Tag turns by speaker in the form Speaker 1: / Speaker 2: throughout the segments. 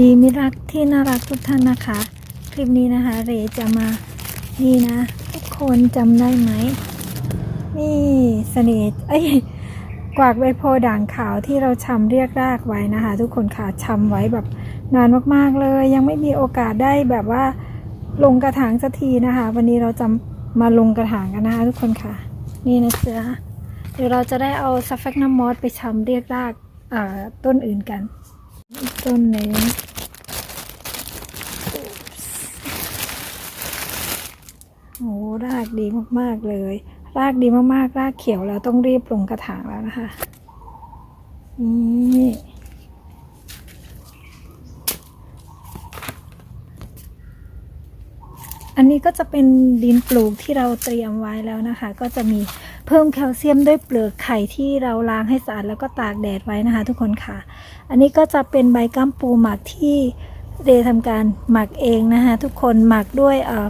Speaker 1: ดีมิรักที่น่ารักทุกท่านนะคะ คลิปนี้นะคะ เรจะมานี่นะ ทุกคนจำได้ไหม นี่เสน่ห์เอ้กวากใบโพด่างขาวที่เราชำเรียกรากไว้นะคะ ทุกคนค่ะชำไว้แบบนานมากๆเลย ยังไม่มีโอกาสได้แบบว่าลงกระถางสักทีนะคะ วันนี้เราจะมาลงกระถางกันนะคะ ทุกคนค่ะ นี่นะเจ๊ะเดี๋ยวเราจะได้เอาซัฟเฟกน้ำมอสไปชำเรียกรากต้นอื่นกัน ต้นนี้อ้ รากดีมากๆเลย รากดีมากๆ รากเขียวแล้วต้องรีบลงกระถางแล้วนะคะนี่อันนี้ก็จะเป็นดินปลูกที่เราเตรียมไว้แล้วนะคะ ก็จะมีเพิ่มแคลเซียมด้วยเปลือกไข่ที่เราล้างให้สะอาดแล้วก็ตากแดดไว้นะคะ ทุกคนค่ะ อันนี้ก็จะเป็นใบก้ามปูหมักที่เดย์ทำการหมักเองนะคะ ทุกคนหมักด้วยเอ่อ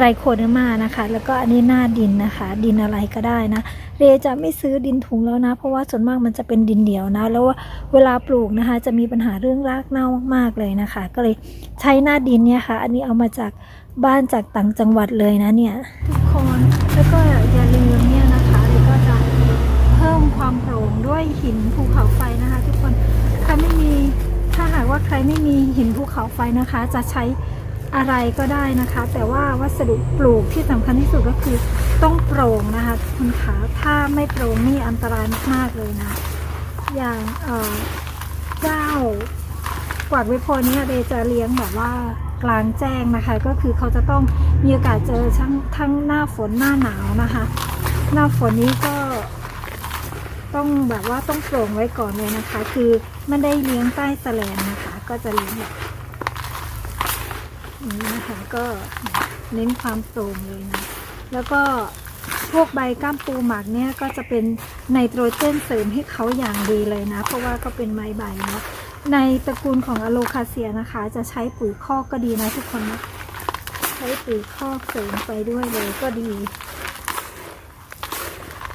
Speaker 1: ไตรโคเดอร์มานะคะ แล้วก็อันนี้หน้าดินนะคะ ดินอะไรก็ได้นะ เรจะไม่ซื้อดินถุงแล้วนะ เพราะว่าส่วนมากมันจะเป็นดินเหนียวนะ แล้วเวลาปลูกนะคะ จะมีปัญหาเรื่องรากเน่ามากๆเลยนะคะ ก็เลยใช้หน้าดินเนี่ยค่ะ อันนี้เอามาจากบ้านจากต่างจังหวัดเลยนะเนี่ยทุกคนแล้วก็อย่าลืมเนี่ยนะคะเรก็จะเพิ่มความโปร่งด้วยหินภูเขาไฟนะคะ ทุกคนใครไม่มีถ้าหากว่าใครไม่มีหินภูเขาไฟนะคะ จะใช้ อะไรก็ได้นะคะ แต่ว่าวัสดุปลูกที่สำคัญที่สุดก็คือต้องโปร่งนะคะทุกคนคะถ้าไม่โปร่งนี่อันตรายมากๆเลยนะ อย่างเจ้ากวาดไว้พนี้เดย์จะเลี้ยงแบบว่ากลางแจ้งนะคะ ก็คือเขาจะต้องมีโอกาสเจอทั้งทั้งหน้าฝนหน้าหนาวนะคะ หน้าฝนนี้ก็ต้องแบบว่าต้องโปร่งไว้ก่อนเลยนะคะ คือไม่ได้เลี้ยงใต้แสลนนะคะ ก็จะเลี้ยงแบบ นี้นะคะ ก็เน้นความโปร่งเลยนะ แล้วก็พวกใบก้ามปูหมักเนี่ยก็จะเป็นไนโตรเจนเสริมให้เขาอย่างดีเลยนะ เพราะว่าก็เป็นไม้ใบเนาะในตระกูลของอะโลคาเซียนะคะ จะใช้ปุ๋ยคอกก็ดีนะทุกคนนะใช้ปุ๋ยคอกเสริมไปด้วยเลยก็ดี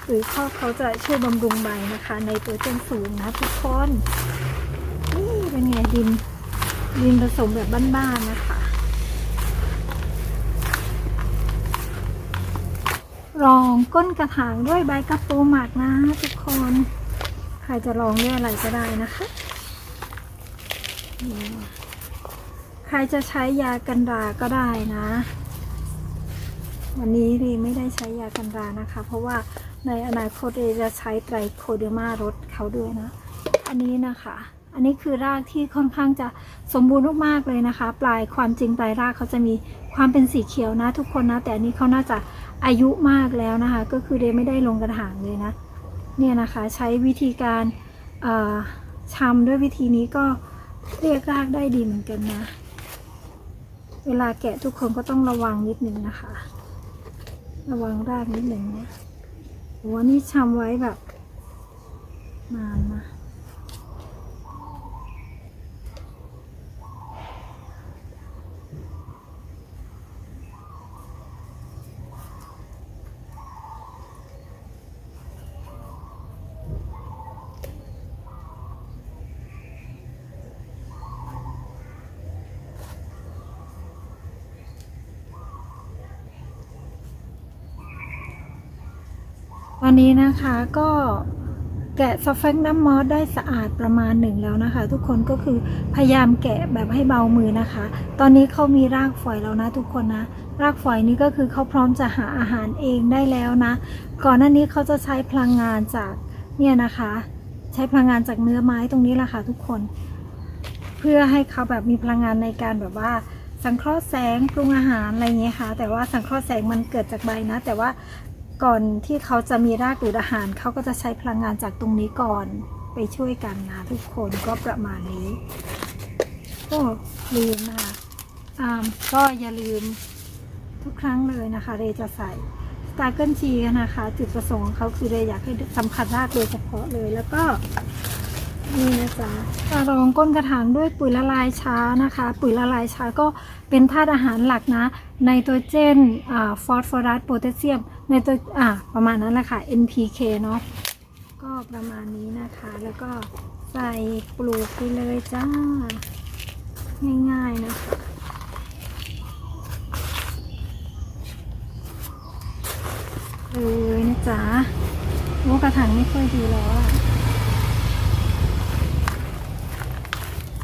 Speaker 1: หรือข้อเขาจะช่วยบำรุงใบนะคะในตัวเจนสูงนะทุกคนนี่เป็นไงดินดินผสมแบบบ้านๆนะคะ รองก้นกระถางด้วยใบกระโปูหมักนะทุกคน ใครจะลองด้วยอะไรก็ได้นะคะ ใครจะใช้ยากันราก็ได้นะ วันนี้รีไม่ได้ใช้ยากันรานะคะ เพราะว่าในอนาคตเรจะใช้ไตรโคเดอร์มารดเขาด้วยนะ อันนี้นะคะ อันนี้คือรากที่ค่อนข้างจะสมบูรณ์มากๆเลยนะคะ ปลายความจริงปลายรากเขาจะมีความเป็นสีเขียวนะ ทุกคนนะ แต่อันนี้เขาน่าจะ อายุมากแล้วนะคะ ก็คือเรไม่ได้ลงกระถางเลยนะ เนี่ยนะคะใช้วิธีการเอ่อชำด้วยวิธีนี้ก็เรียกรากได้ดีเหมือนกันนะ เวลาแกะทุกคนก็ต้องระวังนิดนึงนะคะ ระวังรากนิดหนึ่งนะโอ้นี่ชำไว้แบบนานนะ วันนี้นะคะก็แกะซัฟเฟกน้ำมอสได้สะอาดประมาณหนึ่งแล้วนะคะ ทุกคนก็คือพยายามแกะแบบให้เบามือนะคะ ตอนนี้เขามีรากฝอยแล้วนะทุกคนนะ รากฝอยนี้ก็คือเขาพร้อมจะหาอาหารเองได้แล้วนะ ก่อนหน้านี้เขาจะใช้พลังงานจากเนี่ยนะคะ ใช้พลังงานจากเนื้อไม้ตรงนี้แหละค่ะทุกคน เพื่อให้เขาแบบมีพลังงานในการแบบว่าสังเคราะห์แสงปรุงอาหารอะไรเงี้ยค่ะแต่ว่าสังเคราะห์แสงมันเกิดจากใบนะ แต่ว่า ก่อนที่เขาจะมีรากดูดอาหารเขาก็จะใช้พลังงานจากตรงนี้ก่อนไปช่วยกันนะทุกคนก็ประมาณนี้ก็ลืมนะคะอ่าก็อย่าลืมทุกครั้งเลยนะคะ เรจะใส่สตาร์เกิลชีนะคะ จุดประสงค์ของเขาคือเรอยากให้สัมผัสรากโดยเฉพาะเลยแล้วก็นี่นะจ๊ะรองก้นกระถางด้วยปุ๋ยละลายช้านะคะ ปุ๋ยละลายช้าก็เป็นธาตุอาหารหลักนะ ไนโตรเจนอ่าฟอสฟอรัสโพแทสเซียม ไนโตรอ่าประมาณนั้นแหละค่ะ NPK เนาะก็ประมาณนี้นะคะ แล้วก็ใส่ปลูกไปเลยจ้า ง่ายๆนะคะเลยนะจ๊ะโอ้กระถางไม่ค่อยดีแล้วอะ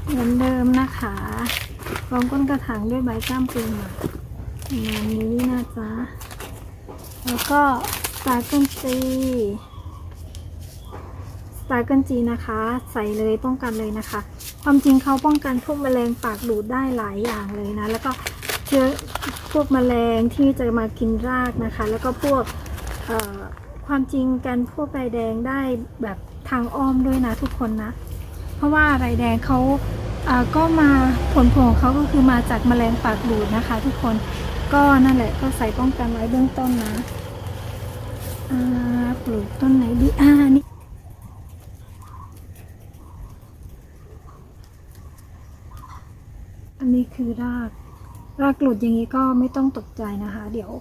Speaker 1: เหมือนเดิมนะคะรองก้นกระถางด้วยใบกล้ามปูอะประมาณนี้นะจ๊ะ แล้วก็สตาร์เกิลจีสตาร์เกิลจีนะคะ ใส่เลยป้องกันเลยนะคะ ความจริงเขาป้องกันพวกแมลงปากดูดได้หลายอย่างเลยนะ แล้วก็เชื้อพวกแมลงที่จะมากินรากนะคะ แล้วก็พวกความจริงกันพวกไรแดงได้แบบทางอ้อมด้วยนะทุกคนนะ เพราะว่าไรแดงเขาอ่าก็มาผลผลของเขาก็คือมาจากแมลงปากดูดนะคะ ทุกคน ก็นั่นแหละก็ใส่ป้องกันไว้เบื้องต้นนะอ่าปลูกต้นไหนดีอ่านี่อันนี้คือราก รากหลุดอย่างนี้ก็ไม่ต้องตกใจนะคะ เดี๋ยว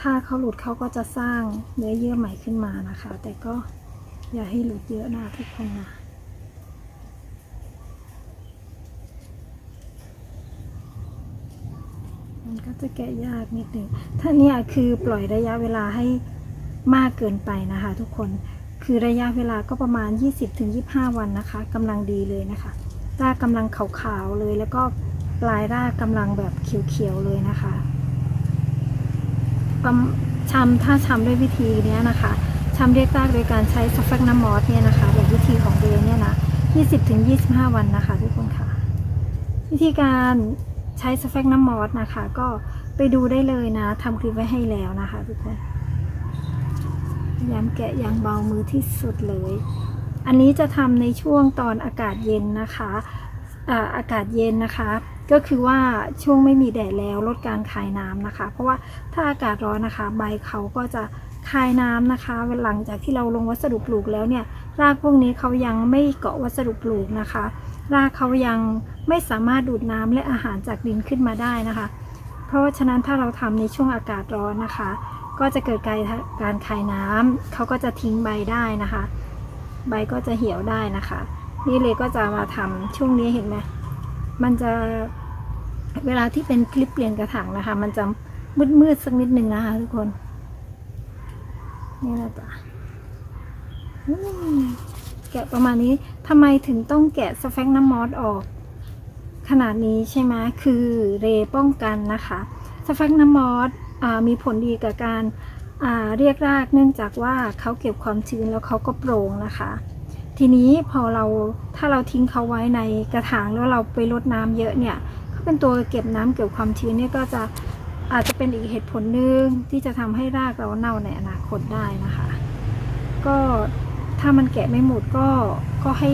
Speaker 1: ถ้าเขาหลุดเขาก็จะสร้างเนื้อเยื่อใหม่ขึ้นมานะคะ แต่ก็อย่าให้หลุดเยอะนะทุกคนนะ มันก็จะแกะยากนิดหนึ่งถ้าเนี่ยคือปล่อยระยะเวลาให้มากเกินไปนะคะ ทุกคน คือระยะเวลาก็ประมาณ 20-25 วันนะคะกำลังดีเลยนะคะรากกำลังขาวๆเลยแล้วก็ปลายรากกำลังแบบเขียวๆเลยนะคะชำถ้าชำด้วยวิธีนี้นะคะชำเรียกรากโดยการใช้ซัฟเฟกน้ำมอสเนี่ยนะคะแบบวิธีของเดนเนี่ยนะ 20-25 วันนะคะทุกคนค่ะ วิธีการ ใช้ซัฟเฟกน้ำมอสนะคะ ก็ไปดูได้เลยนะทำคลิปไว้ให้แล้วนะคะทุกคนยายามแกะอย่างเบามือที่สุดเลย อันนี้จะทำในช่วงตอนอากาศเย็นนะคะอ่าอากาศเย็นนะคะ ก็คือว่าช่วงไม่มีแดดแล้วลดการคายน้ำนะคะ เพราะว่าถ้าอากาศร้อนนะคะ ใบเขาก็จะคายน้ำนะคะหลังจากที่เราลงวัสดุปลูกแล้วเนี่ย รากพวกนี้เขายังไม่เกาะวัสดุปลูกนะคะ รากเขายังไม่สามารถดูดน้ำและอาหารจากดินขึ้นมาได้นะคะ เพราะฉะนั้นถ้าเราทำในช่วงอากาศร้อนนะคะ ก็จะเกิดการการคายน้ำเขาก็จะทิ้งใบได้นะคะ ใบก็จะเหี่ยวได้นะคะ นี่เลยก็จะมาทำช่วงนี้เห็นไหมมันจะเวลาที่เป็นคลิปเปลี่ยนกระถางนะคะ มันจะมืดมืดๆสักนิดหนึ่งนะคะทุกคน นี่นะจ๊ะอืม แกะประมาณนี้ทำไมถึงต้องแกะสแฟกน้ำมอสออก ขนาดนี้ใช่ไหมคือเรป้องกันนะคะสแฟกน้ำมอสอมีผลดีกับการาเรียกรากเนื่องจากว่าเขาเก็บความชื้นแล้วเขาก็โปร่งนะคะ ทีนี้พอเราถ้าเราทิ้งเขาไว้ในกระถางแล้วเราไปรดน้ำเยอะเนี่ยเขาเป็นตัวเก็บน้ำเก็บความชื้นเนี่ยก็จะอาจจะเป็นอีกเหตุผลหนึ่งที่จะทำให้รากเราเน่าในอนาคตได้นะคะ ก็ ถ้ามันแกะไม่หมดก็ก็ให้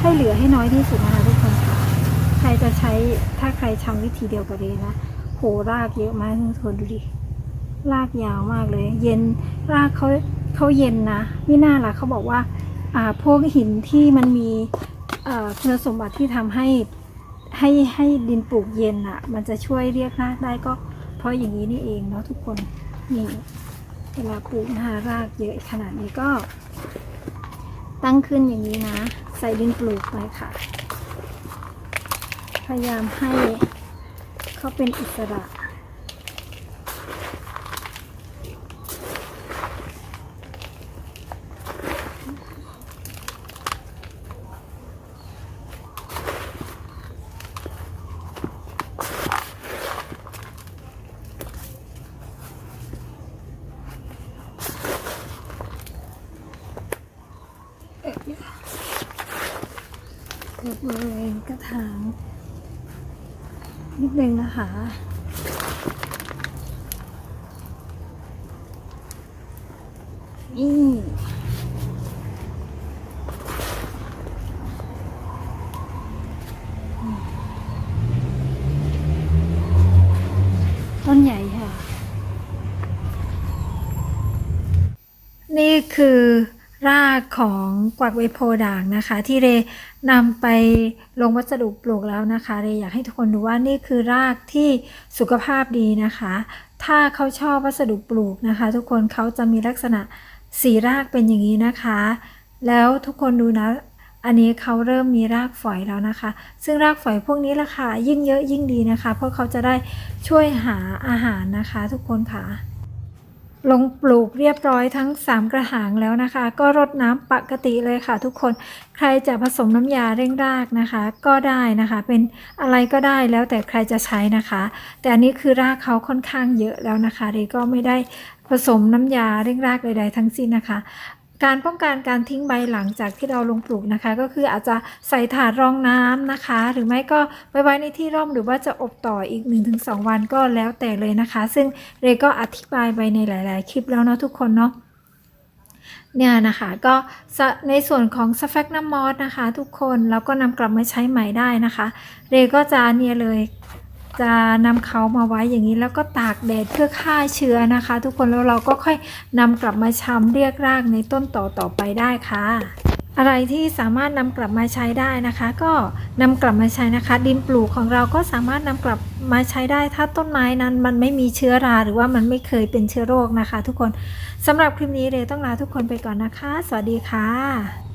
Speaker 1: ให้เหลือให้น้อยที่สุดนะคะทุกคนค่ะใครจะใช้ถ้าใครทำวิธีเดียวกันเลยนะโหรากเยอะมากทุกคนดูดิรากยาวมากเลย เย็นรากเขาเขาเย็นนะนี่น่าล่ะเขาบอกว่าอ่าพวกหินที่มันมีอ่าคุณสมบัติที่ทำให้ให้ให้ดินปลูกเย็นอะ มันจะช่วยเรียกรากได้ก็เพราะอย่างนี้นี่เองเนาะทุกคนนี่เวลาปลูกนะคะรากเยอะขนาดนี้ก็ ตั้งขึ้นอย่างนี้นะ ใส่ดินปลูกไปค่ะ พยายามให้เขาเป็นอิสระ กิดบริเวณกระถางนิดนึงนะคะนี่ต้นใหญ่ค่ะ นี่คือากของกวักเวโพด่างนะคะ ที่เรนำไปลงวัสดุปลูกแล้วนะคะ เรอยากให้ทุกคนดูว่านี่คือรากที่สุขภาพดีนะคะ ถ้าเขาชอบวัสดุปลูกนะคะ ทุกคนเขาจะมีลักษณะสีรากเป็นอย่างนี้นะคะ แล้วทุกคนดูนะออันนี้เขาเริ่มมีรากฝอยแล้วนะคะ ซึ่งรากฝอยพวกนี้ล่ะค่ะยิ่งเยอะยิ่งดีนะคะ เพราะเขาจะได้ช่วยหาอาหารนะคะ ทุกคนค่ะ ลงปลูกเรียบร้อยทั้ง 3 กระถางแล้วนะคะ ก็รดน้ำปกติเลยค่ะ ทุกคนใครจะผสมน้ำยาเร่งรากนะคะ ก็ได้นะคะ เป็นอะไรก็ได้แล้วแต่ใครจะใช้นะคะ แต่อันนี้คือรากเขาค่อนข้างเยอะแล้วนะคะเรก็ไม่ได้ผสมน้ำยาเร่งรากใดๆทั้งสิ้นนะคะ การป้องกันการทิ้งใบหลังจากที่เราลงปลูกนะคะ ก็คืออาจจะใส่ถาดรองน้ำนะคะ หรือไม่ก็ไปไว้ในที่ร่มหรือว่าจะอบต่ออีก 1-2 วันก็แล้วแต่เลยนะคะ ซึ่งเรก็อธิบายไปในหลาย ๆ คลิปแล้วเนาะทุกคนเนาะเนี่ยนะคะก็ในส่วนของสแฟกน้ำมอสนะคะ ทุกคนเราก็นำกลับมาใช้ใหม่ได้นะคะ เรก็จะเนี่ยเลย จะนำเขามาไว้อย่างนี้แล้วก็ตากแดดเพื่อฆ่าเชื้อนะคะ ทุกคนแล้วเราก็ค่อยนำกลับมาชำเรียกรากในต้นต่อต่อไปได้ค่ะ อะไรที่สามารถนำกลับมาใช้ได้นะคะ ก็นำกลับมาใช้นะคะ ดินปลูกของเราก็สามารถนำกลับมาใช้ได้ถ้าต้นไม้นั้นมันไม่มีเชื้อราหรือว่ามันไม่เคยเป็นเชื้อโรคนะคะ ทุกคนสำหรับคลิปนี้เรต้องลาทุกคนไปก่อนนะคะ สวัสดีค่ะ